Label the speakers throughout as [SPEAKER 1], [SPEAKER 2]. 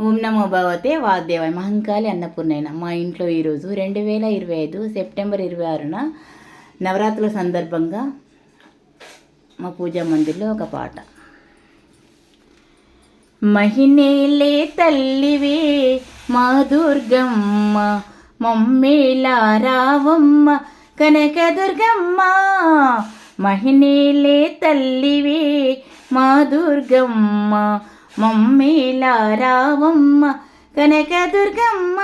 [SPEAKER 1] ఓం నమో భగవతే వాగ్దేవాయ. మహంకాళి అన్నపూర్ణైన మా ఇంట్లో ఈరోజు రెండు వేల ఇరవై ఐదు సెప్టెంబర్ ఇరవై ఆరున నవరాత్రుల సందర్భంగా మా పూజా మందిర్లో ఒక పాట. మహినేలే తల్లివే మా దుర్గమ్మ మమ్మేలా రావమ్మ కనకదుర్గమ్మ మహినేలే తల్లివే మా దుర్గమ్మ మమ్మేలా రావమ్మ కనకదుర్గమ్మ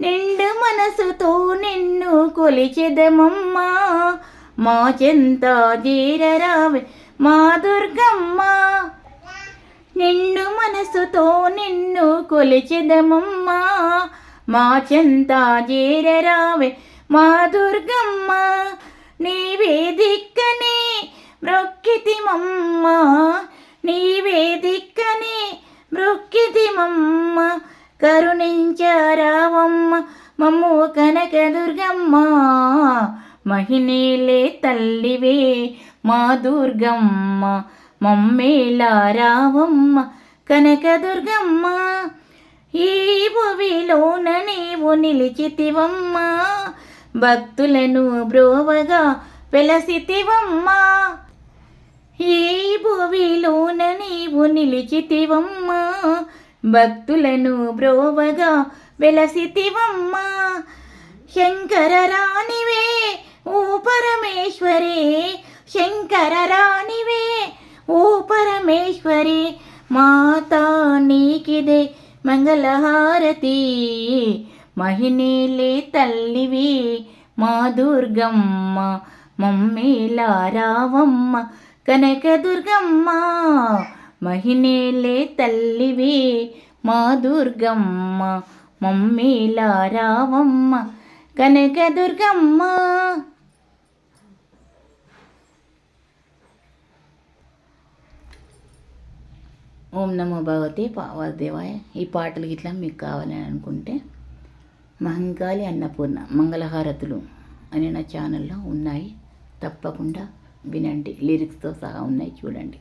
[SPEAKER 1] నిండు మనసుతో నిన్ను కొలిచెదమమ్మ. మా చెంత జీరరావి మా దుర్గమ్మ నిండు మనసుతో నిన్ను కొలిచెదమమ్మ. మా చెంత జీరరావి మా దుర్గమ్మ నీవే దిక్కని మ్రొక్కితిమమ్మ నీవే దిక్కని మ్రొక్కితిమమ్మ కరుణించారావమ్మ మమ్ము కనక దుర్గమ్మ మహిళలే తల్లివే మా దుర్గమ్మ మమ్మేలారావమ్మ కనక కనకదుర్గమ్మ ఈ భువిలోన నీవు నిలిచితివమ్మ భక్తులను బ్రోవగా వెలసితివమ్మ. ఈ భువిలోన నీవు నిలిచితివమ్మ భక్తులను బ్రోవగా వెలసితివమ్మ. శంకర రాణివే ఓ పరమేశ్వరే. శంకర రాణివే ఓ పరమేశ్వరే. మాతా నీకిదే మంగళహారతి. మహిళలే తల్లివి మా దుర్గమ్మ. మమ్మేలా రావమ్మ కనకదుర్గమ్మ. మహిళలే తల్లివి మా దుర్గమ్మ మమ్మీలా రావమ్మ కనకదుర్గమ్మ ఓం నమో భగవతే పావదేవాయ ఈ పాటలు ఇట్లా మీకు కావాలని అనుకుంటే మహంకాళి అన్నపూర్ణ మంగళహారతులు అని నా ఛానల్లో ఉన్నాయి. తప్పకుండా వినండి. లిరిక్స్తో సహా ఉన్నాయి. చూడండి.